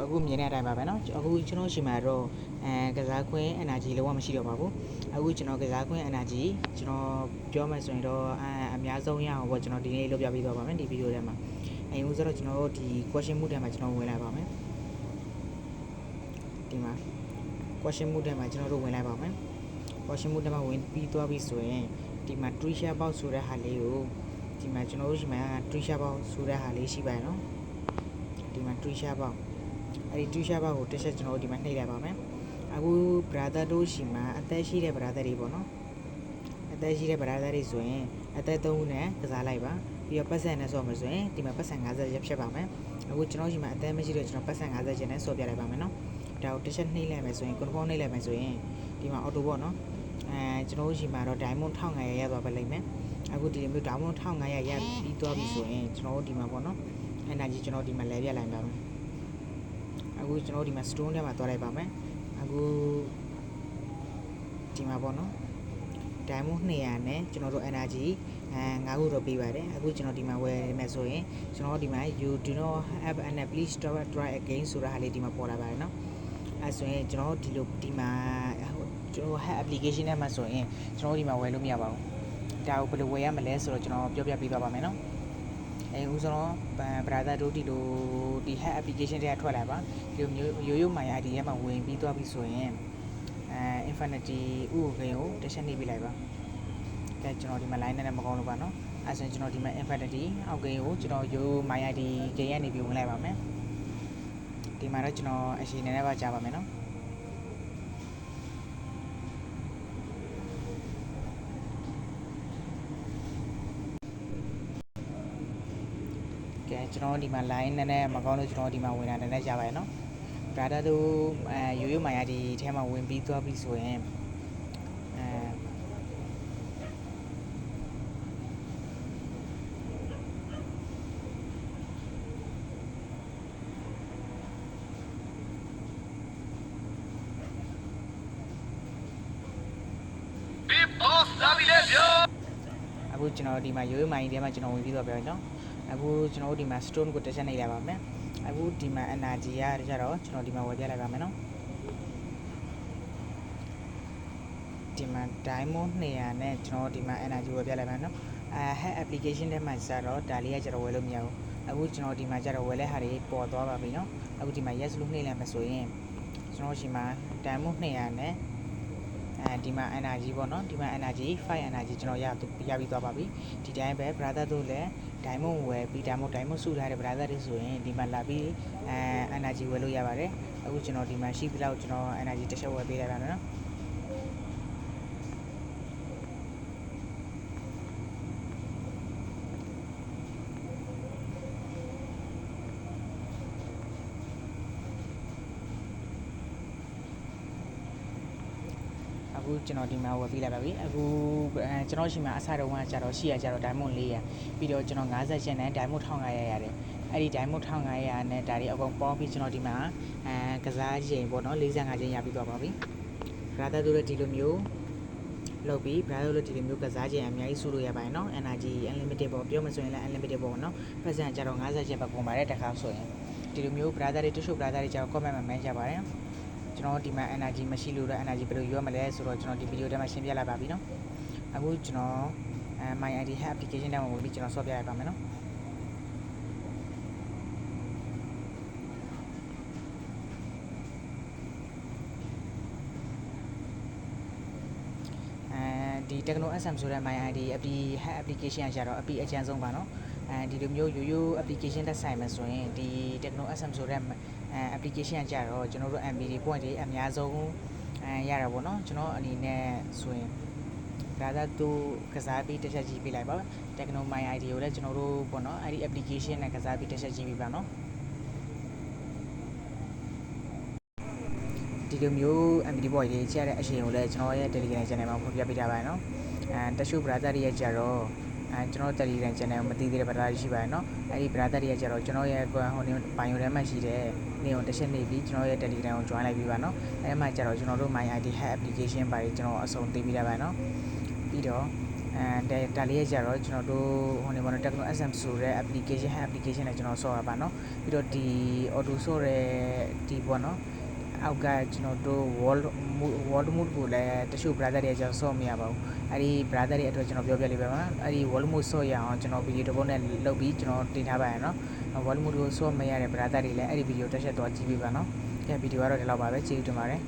အခုမြင်တဲ့အတိုင်းပါပဲเนาะအခုကျွန်တော်ရှိမှာတော့အဲကစားခွင့် energy လုံးဝမရှိတော့ပါဘူးအခုကျွန်တော်ကစားခွင့် energy ကျွန်တော်ပြောမှဆိုရင်တော့အအများဆုံးရအောင်ပေါ့ကျွန်တော်ဒီနေ့လုပ်ပြပေးသွားပါမယ်ဒီဗီဒီယိုထဲမှာအဲဦးဆိုတော့ကျွန်တော်တို့ဒီ question မှုထဲမှာကျွန်တော်ဝင်လိုက်ပါမယ်ဒီမှာ question မှုထဲမှာကျွန်တော်တို့ဝင်လိုက်ပါမယ် question မှုထဲမှာဝင်ပြီးသွားပြီဆိုရင်ဒီမှာ tree share box ဆိုတဲ့ဟာလေးကိုဒီမှာကျွန်တော်တို့ရှိမှာ tree share box ဆိုတဲ့ဟာလေးရှိပါတယ်เนาะဒီမှာ tree share box အဲ့ဒီ tree share box ကိုတစ်ချက်ကျွန်တော်တို့ဒီမှာနှိပ်လိုက်ပါမယ်အခု brother တို့ရှိမှာအသက်ရှိတဲ့ brother တွေပေါ့နော်အသက်ရှိတဲ့ brother တွေဆိုရင်အသက်3ဦးနဲ့ကစားလိုက်ပါပြီးတော့ပတ်စံနဲ့ဆော့မယ်ဆိုရင်ဒီမှာပတ်စံ50ရက်ဖြစ်ပါမယ်အခုကျွန်တော်ရှိမှာအသက်မရှိတော့ကျွန်တော်ပတ်စံ50ရက်နဲ့ဆော့ပြလိုက်ပါမယ်နော်ဒါကိုတစ်ချက်နှိပ်လိုက်မယ်ဆိုရင် confirm နှိပ်လိုက်မယ်ဆိုရင်ဒီမှာ auto ပေါ့နော်အဲကျွန်တော်ရှိမှာတော့ diamond 1500ရသွားပါလိမ့်မယ်အခုဒီလိုမျိုး diamond 1500ရပြီးသွားပြီဆိုရင်ကျွန်တော်တို့ဒီမှာပေါ့နော် energy ကျွန်တော်ဒီမှာလဲပြလိုက်ပါမယ် အခုကျွန်တော်ဒီမှာ stone ထဲမှာသွားလိုက်ပါမယ်အခုဒီမှာပေါ့နော် diamond 200နဲ့ကျွန်တော်တို့ energy အဲငါးခုတော့ပေးပါတယ်အခုကျွန်တော်ဒီမှာဝယ်မယ်ဆိုရင်ကျွန်တော်ဒီမှာ you do not have an please stop try again ဆိုတာဟာလေးဒီမှာပေါ်လာပါတယ်နော်အဲဆိုရင်ကျွန်တော်ဒီလိုဒီမှာကျွန်တော် have application နဲ့မှာဆိုရင်ကျွန်တော်ဒီမှာဝယ်လို့မရပါဘူးဒါကိုဘယ်လိုဝယ်ရမလဲဆိုတော့ကျွန်တော်ပြောပြပေးသွားပါမယ်နော် အဲဦးဆုံးပရာသာတို့ဒီလိုဒီ hack application တွေကထွက်လာပါဒီလိုမျိုးရိုးရိုး my ID ရဲ့မှာဝင်ပြီးသွားပြီဆိုရင်အဲ infinity ဥကိုခင်ကိုတစ်ချက်နှိပ်ပြလိုက်ပါအဲကျွန်တော်ဒီမှာ line နဲ့မကောင်းလို့ပါနော်အဲဆိုရင်ကျွန်တော်ဒီမှာ infinity အောက်ကင်ကိုကျွန်တော်ရိုး my ID ဂိမ်းရနေပြီးဝင်လိုက်ပါမယ်ဒီမှာတော့ကျွန်တော်အရှိနေနဲ့ပါကြားပါမယ်နော် ကဲကျွန်တော်ဒီမှာ line နဲ့နဲ့မကောင်းလို့ကျွန်တော်ဒီမှာဝင်လာတယ်နဲ့ကြားပါရနော် brother တို့အဲရိုးရိုး my ID ထဲမှာဝင်ပြီးသွားပြီဆိုရင်အဲ Big Boss လာပြီလေဗျာအခုကျွန်တော်ဒီမှာရိုးရိုး my ID ထဲမှာကျွန်တော်ဝင်ပြီးသွားပြီနော် အခုကျွန်တော်တို့ဒီမှာ stone ကိုတစ်ချက်နှိပ်လိုက်ပါမယ်အခုဒီမှာ energy ရကြတော့ကျွန်တော်ဒီမှာဝယ်ပြလိုက်ပါမယ်နော်ဒီမှာ diamond 200နဲ့ကျွန်တော်ဒီမှာ energy ဝယ်ပြလိုက်ပါနော်အဲ hack application ထဲမှာကျတော့ဒါလေးကကျတော့ဝယ်လို့မရဘူးအခုကျွန်တော်ဒီမှာကျတော့ဝယ်လဲဟာတွေပေါ်သွားပါပြီနော်အခုဒီမှာ yes လို့နှိပ်လိုက်မှဆိုရင်ကျွန်တော်ရှိမှာ diamond 200နဲ့အဲဒီမှာ energy ပေါ့နော်ဒီမှာ energy 5 energy ကျွန်တော်ရရပြီးသွားပါပြီဒီတိုင်းပဲ brother တို့လည်း diamond ဝယ်ပြီး diamond diamond စုထားတဲ့ brother တွေဆိုရင်ဒီမှာလာပြီးအဲ energy ဝယ်လို့ရပါတယ်အခုကျွန်တော်ဒီမှာရှိပြီးတော့ကျွန်တော် energy တစ်ချက်ဝယ်ပေးလိုက်ပါမယ်နော် အခုကျွန်တော်ဒီမှာဝယ်ပေးလိုက်ပါပြီအခုအဲကျွန်တော်ရှိမှာအစတုန်းကကျတော့ရှိရကျတော့ diamond 400ပြီးတော့ကျွန်တော်50ကျန်နဲ့ diamond 1500ရတယ်အဲ့ဒီ diamond 1500နဲ့ဒါတွေအကုန်ပေါင်းပြီးကျွန်တော်ဒီမှာအဲကစားချိန်ပေါ့နော်45ချိန်ရပြီးသွားပါပြီ brother တို့လည်းဒီလိုမျိုးလုပ်ပြီး brother တို့ဒီလိုမျိုးကစားချိန်အများကြီးစုလို့ရပါတယ်နော် energy unlimited ပေါ့ပြောမဆိုရင်လည်း unlimited ပေါ့နော်ပတ်စံကျတော့50ချက်ပဲကုန်ပါတယ်တစ်ခါဆိုရင်ဒီလိုမျိုး brother တွေတချို့ brother တွေကျတော့ comment မှာ mention ကြပါတယ် ကျွန်တော်ဒီမှာ energy မရှိလို့တော့ energy ဘယ်လိုရွေးမလဲဆိုတော့ကျွန်တော်ဒီဗီဒီယိုထဲမှာရှင်းပြလိုက်ပါပြီเนาะအခုကျွန်တော်အဲ my id hack application ထဲမှာဝင်ပြီးကျွန်တော်ဆော့ပြလိုက်ပါမယ်เนาะအဲဒီ Techno SM ဆိုတဲ့ my id app hack application ကကြတော့အပီအချမ်းဆုံးပါเนาะ အဲဒီလိုမျိုးရိုးရိုး application တက်ဆိုင်မှာဆိုရင်ဒီ Techno SM ဆိုတဲ့အဲ application ကကြတော့ကျွန်တော်တို့ MBD point တွေအများဆုံးအဲရတာပေါ့နော်ကျွန်တော်အနေနဲ့ဆိုရင်ဒါသာသူကစားပြီးတစ်ချက်ကြည့်ပေးလိုက်ပါ Techno My ID ကိုလည်းကျွန်တော်တို့ပေါ့နော်အဲ့ဒီ application နဲ့ကစားပြီးတစ်ချက်ကြည့်ပေးပါနော်ဒီလိုမျိုး MBD point တွေကြည့်ရတဲ့အချိန်ကိုလည်းကျွန်တော်ရဲ့ Telegram channel မှာဖော်ပြပေးထားပါတယ်နော်အဲတချို့ brother တွေရဲ့ကြတော့ အဲကျွန်တော် Telegram channel ကိုမသိသေးတဲ့ brother တွေရှိပါတယ်နော်အဲ့ဒီ brother တွေရဲ့ကြတော့ကျွန်တော်ရဲ့ဟိုနေဘိုင်ယိုထဲမှာရှိတဲ့နေအောင်တစ်ချက်နေပြီးကျွန်တော်ရဲ့ Telegram ကို join လိုက်ပြီးပါနော်အဲ့မှာကြတော့ကျွန်တော်တို့ My ID Hack application ပါတယ်ကျွန်တော်အဆုံးသိပြီးတာပါနော်ပြီးတော့ အဲဒါလေးရကြတော့ကျွန်တော်တို့ဟိုနေဘောနော် Techno SM ဆိုတဲ့ application hand application နဲ့ကျွန်တော်ဆော့ရပါเนาะပြီးတော့ဒီ auto ဆော့တဲ့ဒီပေါ့เนาะ အောက်ကကျွန်တော်တို့ wall wall mood ကိုလည်းတချို့ brother တွေကျွန်တော်ဆော့မရပါဘူးအဲ့ဒီ brother တွေအတွက်ကျွန်တော်ပြောပြလေးပဲပါအဲ့ဒီ wall mood ဆော့ရအောင်ကျွန်တော်ဗီဒီယိုတစ်ပုဒ်နဲ့လုပ်ပြီးကျွန်တော်တင်ထားပါရနော် wall mood ကိုဆော့မရတဲ့ brother တွေလည်းအဲ့ဒီဗီဒီယိုတက်ချက်တော့ကြည့်ပေးပါနော်ကဲဗီဒီယိုကတော့ဒီလောက်ပါပဲကျေးဇူးတင်ပါတယ်